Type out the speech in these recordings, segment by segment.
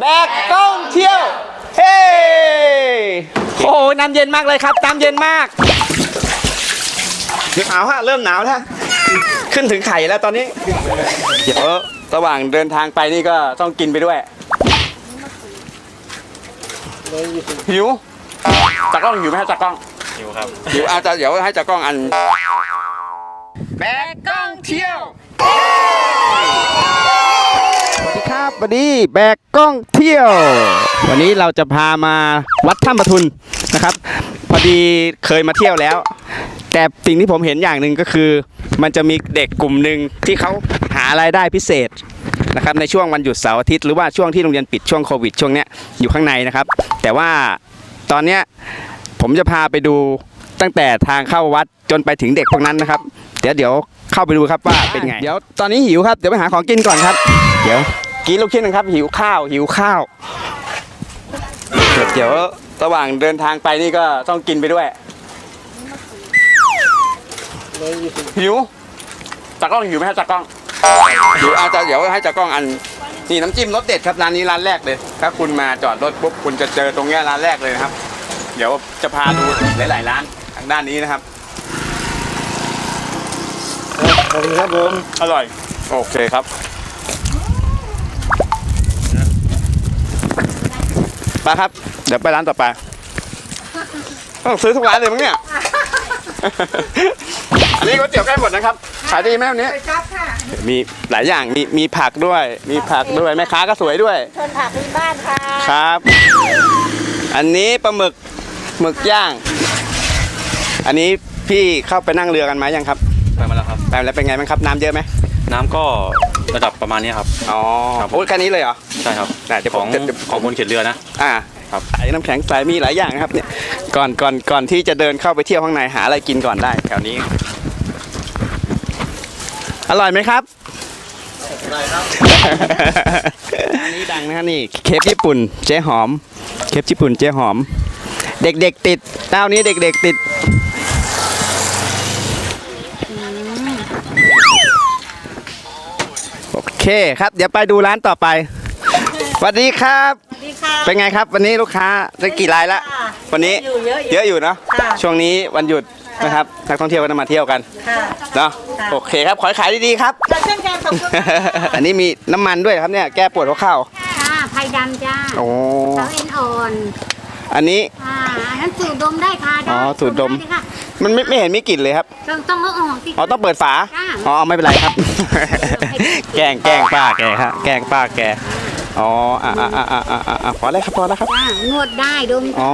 แบกกล้องเที่ยว เฮ้โอ้โหน้ำเย็นมากเลยครับน้ำเย็นมากหนาวฮะเริ่มหนาวแล้วขึ้นถึงไข่แล้วตอนนี้ เดี๋ยวระหว่างเดินทางไปนี่ก็ต้องกินไปด้วยหิวจากกล้องหิวไหมฮะจากกล้องหิวครับหิวอาจจะเดี๋ยวให้จากกล้องอันแบกกล้องเที่ยวส วัสดีครับวันนี้แบกกล้องเที่ยว วันนี้เราจะพามาวัดถ้ำปะทุนนะครับ พอดีเคยมาเที่ยวแล้ว แต่สิ่งที่ผมเห็นอย่างหนึ่งก็คือ มันจะมีเด็กกลุ่มหนึ่งที่เขาหารายได้พิเศษนะครับในช่วงวันหยุดเสาร์อาทิตย์หรือว่าช่วงที่โรงเรียนปิดช่วงโควิดช่วงเนี้ยอยู่ข้างในนะครับ แต่ว่าตอนเนี้ยผมจะพาไปดูตั้งแต่ทางเข้าวัดจนไปถึงเด็กพวกนั้นนะครับ เดี๋ยวเดี๋ยวเข้าไปดูครับว่าเป็นไง เดี๋ยวตอนนี้หิวครับ เดี๋ยวไปหาของกินก่อนครับ เดี๋ยว กินลูกชิ้นนะครับ หิวข้าวหิวข้าวเดี๋ยวเดี๋ยวระหว่างเดินทางไปนี่ก็ต้องกินไปด้วย หิวจากกล้องหิวไหมฮะจากกล้องหิวอาจจะเดี๋ยวให้จากกล้องอันนี่น้ำจิ้มรสเด็ดครับร้านนี้ร้านแรกเลยถ้าคุณมาจอดรถปุ๊บคุณจะเจอตรงเนี้ยร้านแรกเลยนะครับ เดี๋ยวจะพาดูหลาย ๆ ร้านทางด้านนี้นะครับสวัสดีครับผมอร่อย โอเคครับ มาครับ เดี๋ยวไปร้านต่อไปต้องซื้อทุกร้านเลยมั้งเนี่ย อันนี้ก๋วยเตี๋ยวใกล้หมดนะครับ ขายดีไหมวันนี้ครับค่ะมีหลายอย่าง มีมีผักด้วย มีผักด้วย แม่ค้าก็สวยด้วย ชนผักพื้นบ้านค่ะครับ อันนี้ปลาหมึก หมึกย่าง อันนี้พี่เข้าไปนั่งเรือกันไหมยังครับ ไปมาแล้วครับ ไปแล้วเป็นไงบ้างครับ น้ำเยอะไหมน้ำก็ระดับประมาณนี้ครับ อ๋อครับโอ้ยแค่นี้เลยเหรอใช่ครับได้เดี๋ยวขผอมงเดี๋ยวเดี๋ยวของคนเขียนเรือนะ อ่าครับใส่น้ำแข็งใส่มีหลายอย่างนะครับเนี่ยก่อนก่อนก่อนที่จะเดินเข้าไปเที่ยวข้างในหาอะไรกินก่อนได้แถวนี้ อร่อยไหมครับอร่อยครับอันนี้ดังนะฮะนี่เคปญี่ปุ่นเจ๊หอม เคปญี่ปุ่นเจ๊หอม เด็กๆติดเจ้านี้เด็กๆติดโอเคครับ เดี๋ยวไปดูร้านต่อไป สวัสดีครับ สวัสดีค่ะ เป็นไงครับ วันนี้ลูกค้าได้กี่รายละค่ะวันนี้อยู่เยอะอยู่เยอะอยู่เนาะค่ะช่วงนี้วันหยุดนะครับนักท่องเที่ยวก็จะมาเที่ยวกันค่ะเนาะค่ะโอเคครับขอให้ขายดีๆครับแล้วเช่นกันขอบคุณค่ะอันนี้มีน้ำมันด้วยครับเนี่ยแก้ปวดหัวเข่าจ้าไผ่ดำจ้าโอ้เสาเอ็นอ่อนอันนี้อ่าอันนั้นสูดดมได้ค่ะได้อ๋อสูดดมไค่ะมันไม่ไม่เห็นมีกลิ่นเลยครับ ต้องต้องเอาออกสิอ๋อต้องเปิดฝาจ้าอ๋อไม่เป็นไรครับ แกล้งแกล้งป้าแกครับแกล้งป้าแก อ๋ออะอะอะอะอะอะพอแล้วครับพอแล้วครับจ้านวดได้ดมอ๋อ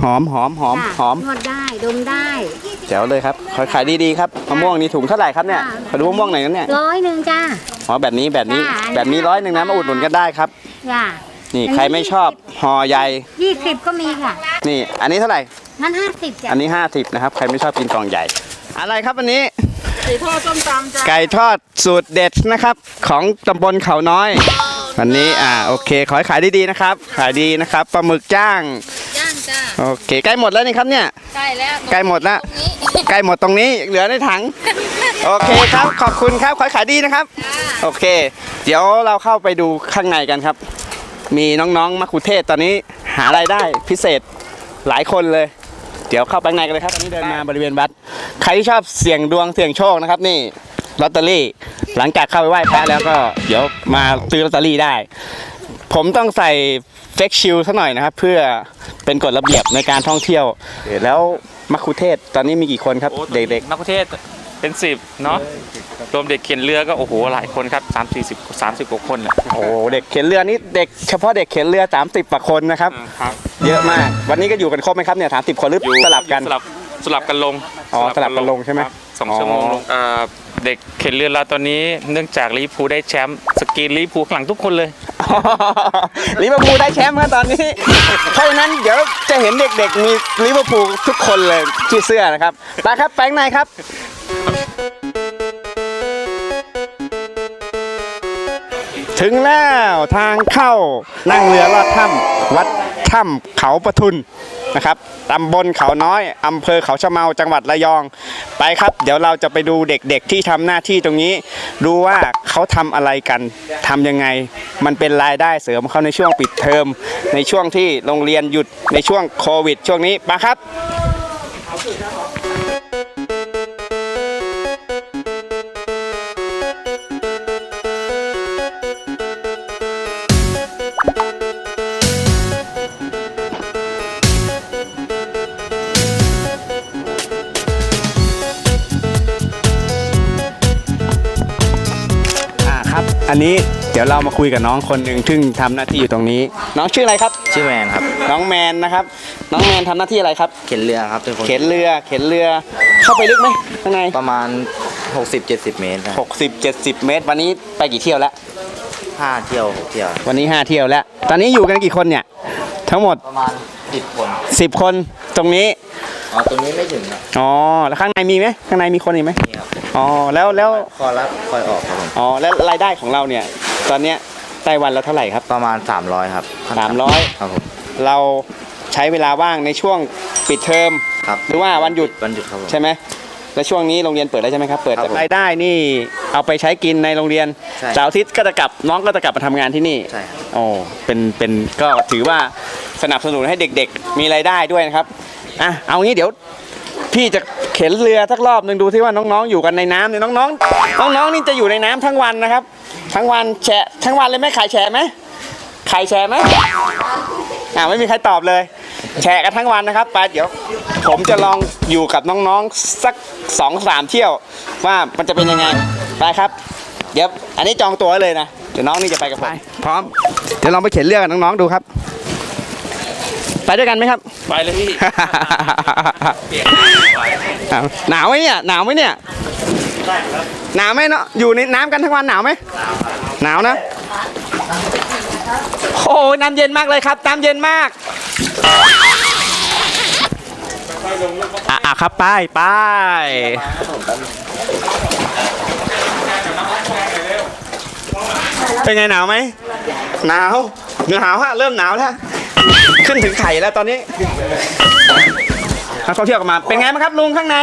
ได้หอมหอมหอมจ้าหอมนวดได้ดมได้แจ๋วเลยครับขอให้ขายดีๆครับมะม่วงนี่ถุงเท่าไหร่ครับเนี่ยจ้าขอดูมะม่วงหน่อยนะเนี่ยร้อยหนึ่งจ้า อ๋อแบบนี้แบบนี้ จ้าแบบนี้ร้อยหนึ่งนะมาอุดหนุนกันได้ครับ จ้านี่ใครไม่ชอบห่อใหญ่ยี่สิบก็มีค่ะนี่ อันนี้เท่าไหร่นั้นห้าสิบจ้ะอันนี้ 50นะครับใครไม่ชอบกินกล่องใหญ่ อะไรครับวันนี้สีทอดส้มตำจ้าไก่ทอดสูตรเด็ดนะครับ ของตำบลเขาน้อย วันนี้อ่าโอเค ขอให้ขายดีๆนะครับ ขายดีนะครับปลาหมึกจ้าง ย่างจ้าโอเคใกล้หมดแล้วนี่ครับเนี่ย ใกล้แล้วใกล้หมดแล้วใกล้หมดตรงนี้เหลือในถัง โอเคครับ ขอบคุณครับ ขอให้ขายดีนะครับ โอเค เดี๋ยวเราเข้าไปดูข้างในกันครับ มีน้องๆมัคคุเทศก์ตอนนี้หารายได้พิเศษหลายคนเลย เดี๋ยวเข้าไปข้างในกันเลยครับตอนนี้เดินมาบริเวณวัด ใครที่ชอบเสี่ยงดวงเสี่ยงโชคนะครับนี่ ลอตเตอรี่ หลังจากเข้าไปไหว้พระแล้วก็เดี๋ยวมาซื้อลอตเตอรี่ได้ ผมต้องใส่เฟกชิลสักหน่อยนะครับ เพื่อเป็นกฎระเบียบในการท่องเที่ยว แล้วมัคคุเทศก์ตอนนี้มีกี่คนครับ เด็กนักประเทศเป็นสิบเนาะรวมเด็กเขียนเรือก็โอ้โหหลายคนครับสามสี่สิบสามสิบกว่าคนแหละๆ โอ้เด็กเข็นเรือนี่เด็กเฉพาะเด็กเข็นเรือ 30กว่าคนนะครับ ครับเยอะมาก วันนี้ก็อยู่กันครบไหมครับเนี่ยสามสิบคนหรืออยู่สลับกัน สลับสลับกันลงอ๋อสลับกันลงใช่ไหมครับสองชั่วโมงอ๋อลงอ่า เด็กเข็นเรือเราตอนนี้เนื่องจากลิพูได้แชมป์สกรีนลิพูข้างหลังทุกคนเลย ลิเวอร์พูลได้แชมป์ครับตอนนี้ เพราะฉะนั้นเดี๋ยวจะเห็นเด็กๆ มีลิเวอร์พูลทุกคนเลยที่เสื้อนะครับไปครับแป้งในครับ ถึงแล้วทางเข้านั่งเรือลอดถ้ำวัด ถ้ำเขาปะทุนนะครับตำบลเขาน้อยอำเภอเขาชะเมาจังหวัดระยอง ไปครับ เดี๋ยวเราจะไปดูเด็กๆที่ทำหน้าที่ตรงนี้ ดูว่าเขาทำอะไรกันทำยังไง มันเป็นรายได้เสริมเขาในช่วงปิดเทอม ในช่วงที่โรงเรียนหยุดในช่วงโควิด ช่วงนี้มาครับ อันนี้เดี๋ยวเรามาคุยกับน้องคนหนึ่งซึ่งทำหน้าที่อยู่ตรงนี้ น้องชื่ออะไรครับ ชื่อแมนครับ น้องแมนนะครับ น้องแมนทำหน้าที่อะไรครับ เข็นเรือครับเป็นคนเข็นเรือ เข็นเรือ เข้าไปลึกไหมข้างในประมาณ 60-70 เมตรนะ60 70 เมตร วันนี้ไปกี่เที่ยวแล้ว ห้าเที่ยวหกเที่ยว วันนี้ 5 เที่ยวแล้ว ตอนนี้อยู่กันกี่คนเนี่ย ทั้งหมดประมาณ 10คน10คนตรงนี้ อ๋อตรงนี้ไม่ถึงนะอ๋อ แล้วข้างในมีไหมข้างในมีคนอีกไหมนี่ครับอ๋อ แล้วแล้วคอยรับคอยออกครับผมอ๋อ แล้วรายได้ของเราเนี่ย ตอนเนี้ยได้วันละเท่าไหร่ครับ ประมาณ 300 ครับ300 ครับผมเราใช้เวลาว่างในช่วงปิดเทอม ครับหรือว่าวันหยุด วันหยุดครับผม ใช่ไหมแล้วช่วงนี้โรงเรียนเปิดแล้วใช่ไหมครับ เปิดครับผม รายได้นี่ เอาไปใช้กินในโรงเรียนใช่เสาร์อาทิตย์ก็จะกลับน้องก็จะกลับมาทำงานที่นี่ใช่ครับ โอ้เป็นเป็นก็ถือว่าสนับสนุนให้เด็กๆมีรายได้ด้วยนะครับอะเอางี้เดี๋ยว พี่จะเข็นเรือสักรอบหนึ่งดูที่ว่าน้องๆอยู่กันในน้ำเนี่ยน้องๆน้องๆนี่จะอยู่ในน้ำทั้งวันนะครับ ทั้งวันแฉะทั้งวันเลยไหมขายแฉะไหมขายแฉะไหมอ่าไม่มีใครตอบเลย แฉะกันทั้งวันนะครับไปเดี๋ยว ผมจะลองอยู่กับน้องๆสักสองสามเที่ยวว่ามันจะเป็นยังไง ไปครับ เดี๋ยวอันนี้จองตัวไว้เลยนะ เดี๋ยวน้องนี่จะไปกับผมพร้อม เดี๋ยวลองไปเข็นเรือกับน้องๆดูครับ ไปด้วยกันไหมครับ ไปเลยพี่ เปลี่ยนไปอ้าวหนาวไหมเนี่ยหนาวไหมเนี่ยหนาวไหมเนาะอยู่ในน้ำกันทั้งวันหนาวไหมหนาวนะโอ้ยน้ำเย็นมากเลยครับน้ำเย็นมากอะอะครับ ไปไป เป็นไงหนาวไหมหนาวหนาวฮะเริ่มหนาวแล้ว ขึ้นถึงไข่แล้วตอนนี้นักท่องเที่ยวกลับมาเป็นไงบ้างครับลุงข้างใน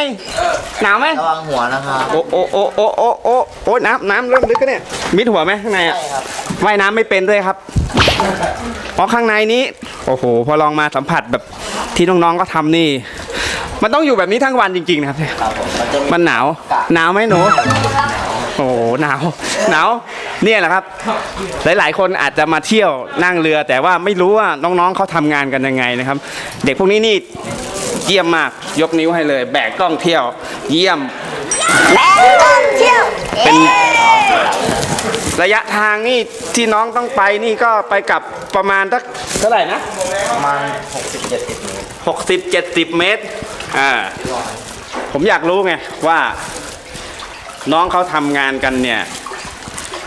หนาวไหมระวังหัวนะครับโอ้โอ้โอ้โอ้โอ้โอ้โอ้น้ำน้ำเริ่มลึกแล้วเนี่ยมิดหัวไหมข้างในอะว่ายน้ำไม่เป็นด้วยครับเพราะข้างในนี้ โอ้โห พอลองมาสัมผัสแบบที่น้องๆก็ทำนี่ มันต้องอยู่แบบนี้ทั้งวันจริงๆนะครับครับผมมันจะมีมันหนาว หนาวไหมหนู โอ้โหหนาวหนาวเนี่ยแหละครับ หลาย ๆ คนอาจจะมาเที่ยวนั่งเรือ แต่ว่าไม่รู้ว่าน้องๆเขาทำงานกันยังไงนะครับ เด็กพวกนี้นี่เยี่ยมมากยกนิ้วให้เลย แบกกล้องเที่ยว เยี่ยมเป็นระยะทางนี่ที่น้องต้องไปนี่ก็ไปกลับประมาณสักเท่าไหร่นะประมาณ60-70เมตรหกสิบเจ็ดสิบเมตรอ่าผมอยากรู้ไงว่า น้องเขาทำงานกันเนี่ย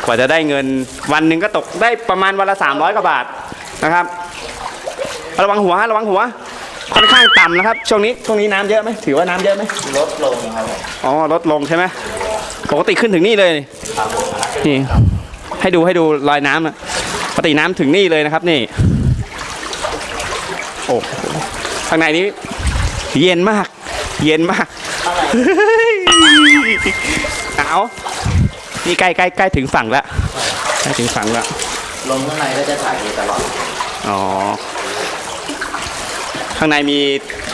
กว่าจะได้เงินวันหนึ่งก็ตกได้ประมาณวันละ 300กว่าบาทนะครับ ระวังหัวฮะระวังหัว ค่อนข้างต่ำนะครับ ช่วงนี้ช่วงนี้น้ำเยอะไหมถือว่าน้ำเยอะไหมลดลงครับผมอ๋อลดลงใช่ไหมปกติขึ้นถึงนี่เลยครับผมนี่ ให้ดูให้ดูรอยน้ำอะปกติน้ำถึงนี่เลยนะครับ นี่โอ้โหข้างในนี้ เย็นมาก เย็นมาก เฮ้ย หนาวนี่ใกล้ใกล้ใกล้ถึงฝั่งแล้วใกล้ถึงฝั่งแล้วลมข้างในก็จะถ่ายดีตลอด อ๋อ ข้างในมี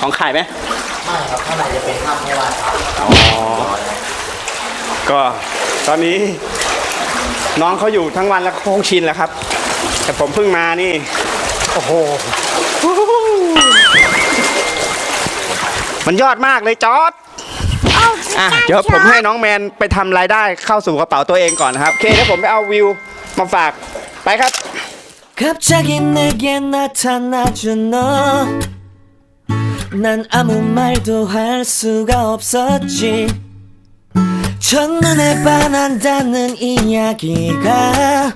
ของขายไหมไม่ครับข้างในจะเป็นถ้ำให้ว่าครับอ๋อ ก็ตอนนี้ น้องเขาอยู่ทั้งวันแล้วคงชินแล้วครับ แต่ผมเพิ่งมานี่ โอ้โห มันยอดมากเลยจอร์ด อ่ะเดี๋ยวผมให้น้องแมนไปทำรายได้เข้าสู่กระเป๋าตัวเองก่อนนะครับ โอเคเดี๋ยวผมไปเอาวิวมาฝากไปครับ 갑자기 내게 나타나준 너 난 아무 말도 할 수가 없었지 첫눈에 반한다는 이야기가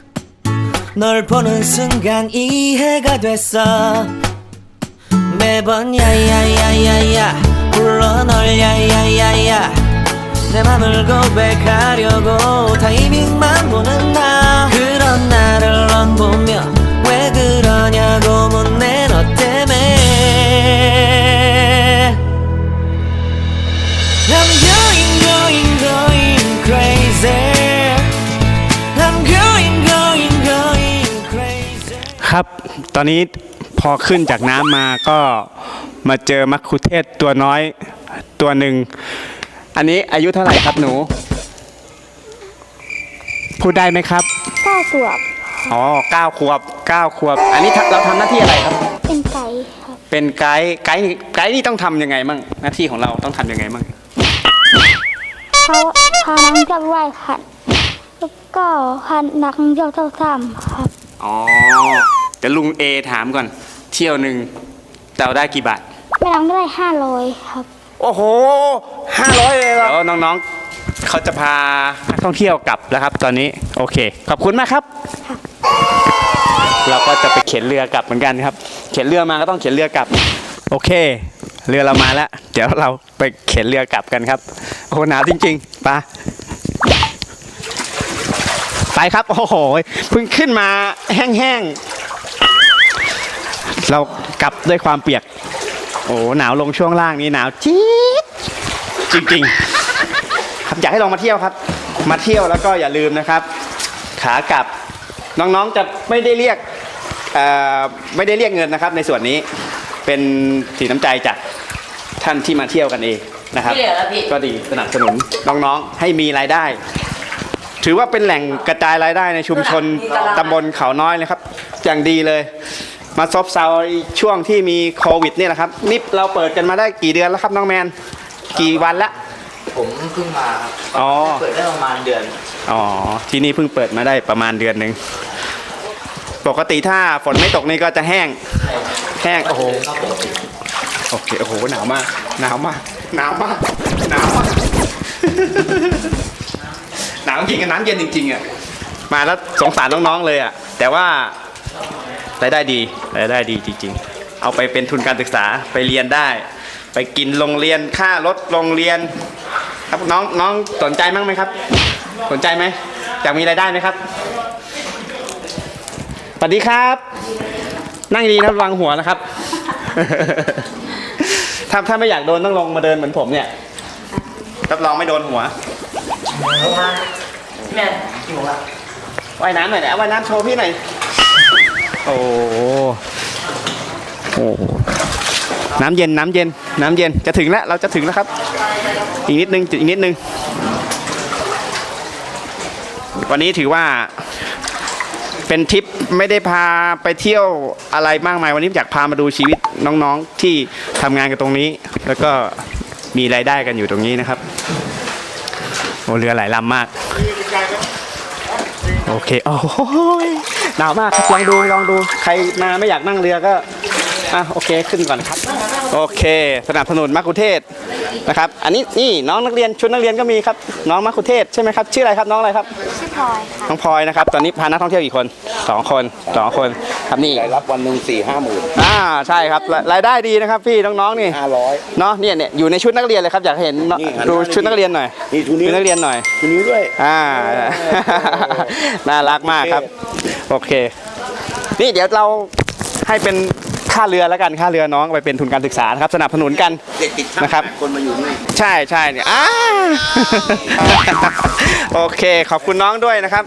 널 보는 순간 이해가 됐어 매번 야야야야야 홀로 널 야야야야 내 맘을 고백하려고 타이밍만 보는 나 그런 나를 넌 보며 왜 그러냐고 묻네 너 때문에 I'm going going going crazy I'm going going going crazy ครับ ตอนนี้พอขึ้นจากน้ำมาก็ มาเจอมักคุเทศตัวน้อยตัวหนึ่ง อันนี้อายุเท่าไหร่ครับหนู พูดได้ไหมครับ เก้าขวบอ๋อเก้าขวบเก้าขวบ อันนี้เราทำหน้าที่อะไรครับ เป็นไก่ครับเป็นไกด์ไกด์นี่ไกด์นี่ต้องทำยังไงมั่งหน้าที่ของเราต้องทำยังไงมั่งเขาพานักท่องเที่ยวไปไหว้ขันแล้วก็พานักท่องเที่ยวเท่าถ้ำครับ อ๋อเดี๋ยวลุงเอถามก่อน เที่ยวหนึ่ง เราได้กี่บาท แม่น้ำได้ห้าร้อยครับ โอ้โหห้าร้อยเลยเหรอน้องๆเขาจะพานักท่องเที่ยวกลับแล้วครับ ตอนนี้โอเค ขอบคุณมากครับ เราก็จะไปเข็นเรือกลับเหมือนกันครับ เข็นเรือมาก็ต้องเข็นเรือกลับ โอเค เรือเรามาแล้ว เดี๋ยวเราไปเข็นเรือกลับกันครับโอ้โหหนาวจริงๆไปไปครับ โอ้โหเพิ่งขึ้นมาแห้งๆเรา กลับด้วยความเปียก โอ้หนาวลงช่วงล่างนี้หนาวจี๊ดจริงๆครับอยากให้ลองมาเที่ยวครับ มาเที่ยวแล้วก็อย่าลืมนะครับ ขากลับน้องๆจะไม่ได้เรียกเอ่อไม่ได้เรียกเงินนะครับ ในส่วนนี้เป็นสีน้ำใจจากท่านที่มาเที่ยวกันเองนะครับ ก็ดีสนับสนุนน้องๆให้มีรายได้ ถือว่าเป็นแหล่งกระจายรายได้ในชุมชนตำบลเขาน้อยนะครับ อย่างดีเลย มาซบเซาช่วงที่มีโควิดนี่แหละครับนี่เราเปิดกันมาได้กี่เดือนแล้วครับน้องแมน กี่วันละ ผมเพิ่งมาครับอ๋อ เปิดได้ประมาณเดือน อ๋อที่นี่เพิ่งเปิดมาได้ประมาณเดือนหนึ่งปกติถ้าฝนไม่ตกนี่ก็จะแห้ง แห้งโอ้โห ครับผมโอเคโอ้โหหนาวมากหนาวมากหนาวมากหนาวมาก หนาวจริงกับน้ำเย็นจริงๆอะมาแล้วสงสารน้องๆเลยอะแต่ว่า รายได้ดีรายได้ดีจริง ๆ เอาไปเป็นทุนการศึกษาไปเรียนได้ ไปกินโรงเรียนค่ารถโรงเรียน ครับน้องน้องสนใจมั้งไหมครับ สนใจไหมอยากมีรายได้ไหมครับสวัสดีครับ นั่งดีนะครับระวังหัวนะครับ ถ้าถ้าไม่อยากโดนต้องลงมาเดินเหมือนผมเนี่ยรับรองไม่โดนหัวแม่ที่ผมว่าว่ายน้ำหน่อยนะว่ายน้ำโชว์พี่หน่อย โอ้โหน้ำเย็นน้ำเย็นน้ำเย็นจะถึงแล้วเราจะถึงแล้วครับ อีกนิดนึงอีกนิดนึง วันนี้ถือว่าเป็นทริปไม่ได้พาไปเที่ยวอะไรมากมาย วันนี้อยากพามาดูชีวิตน้องๆที่ทำงานกันตรงนี้ แล้วก็มีรายได้กันอยู่ตรงนี้นะครับโอ้เรือหลายลำมาก โอเค โอ้โหหนาวมากครับลองดูลองดูใครมาไม่อยากนั่งเรือก็อะโอเคขึ้นก่อนครับ โอเค สนับสนุนมักคุเทศก์นะครับ อันนี้นี่น้องนักเรียนชุดนักเรียนก็มีครับ น้องมักคุเทศก์ใช่ไหมครับชื่ออะไรครับน้องอะไรครับชื่อพลอยค่ะน้องพลอยนะครับ ตอนนี้พานักท่องเที่ยวกี่คนสองคนสองคนครับนี่รายรับวันหนึ่งสี่ห้าหมื่นอ่าใช่ครับรายรายได้ดีนะครับพี่น้องๆนี่ห้าร้อยเนาะเนี่ยเนี่ยอยู่ในชุดนักเรียนเลยครับอยากให้เห็นเนอะนี่หันดูหน้าชุดนักเรียนหน่อยนี่ชุดนี้ชุดนักเรียนหน่อยทีนี้ด้วยอ่าน่ารักมากครับ โอเค นี่เดี๋ยวเราให้เป็นค่าเรือแล้วกันค่าเรือน้องไปเป็นทุนการศึกษานะครับ สนับสนุนกัน เด็กติดช่างนะครับ คนมาอยู่นี่ใช่ใช่เนี่ยอ่าโอเค ขอบคุณน้องด้วยนะครับ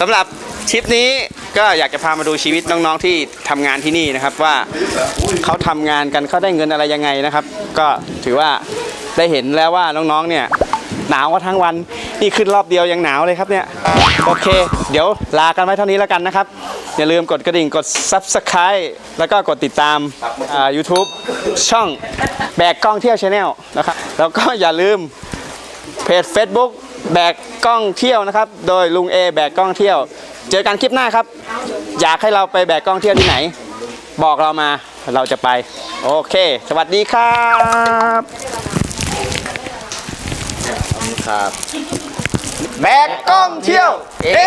สำหรับทริปนี้ก็อยากจะพามาดูชีวิตน้องๆที่ทำงานที่นี่นะครับ ว่าเขาทำงานกันเขาได้เงินอะไรยังไงนะครับ ก็ถือว่าได้เห็นแล้วว่าน้องๆเนี่ย หนาวกันทั้งวัน นี่ขึ้นรอบเดียวยังหนาวเลยครับเนี่ย โอเค เดี๋ยวลากันไว้เท่านี้แล้วกันนะครับ อย่าลืมกดกระดิ่งกด subscribe แล้วก็กดติดตามอ่า YouTube ช่องแบกกล้องเที่ยวชาแนลนะครับ แล้วก็อย่าลืมเพจ Facebook แบกกล้องเที่ยวนะครับ โดยลุงเอแบกกล้องเที่ยว เจอกันคลิปหน้าครับ อยากให้เราไปแบกกล้องเที่ยวที่ไหน บอกเรามาเราจะไป โอเค สวัสดีครับ ครับ แบกกล้องเที่ยว เอ้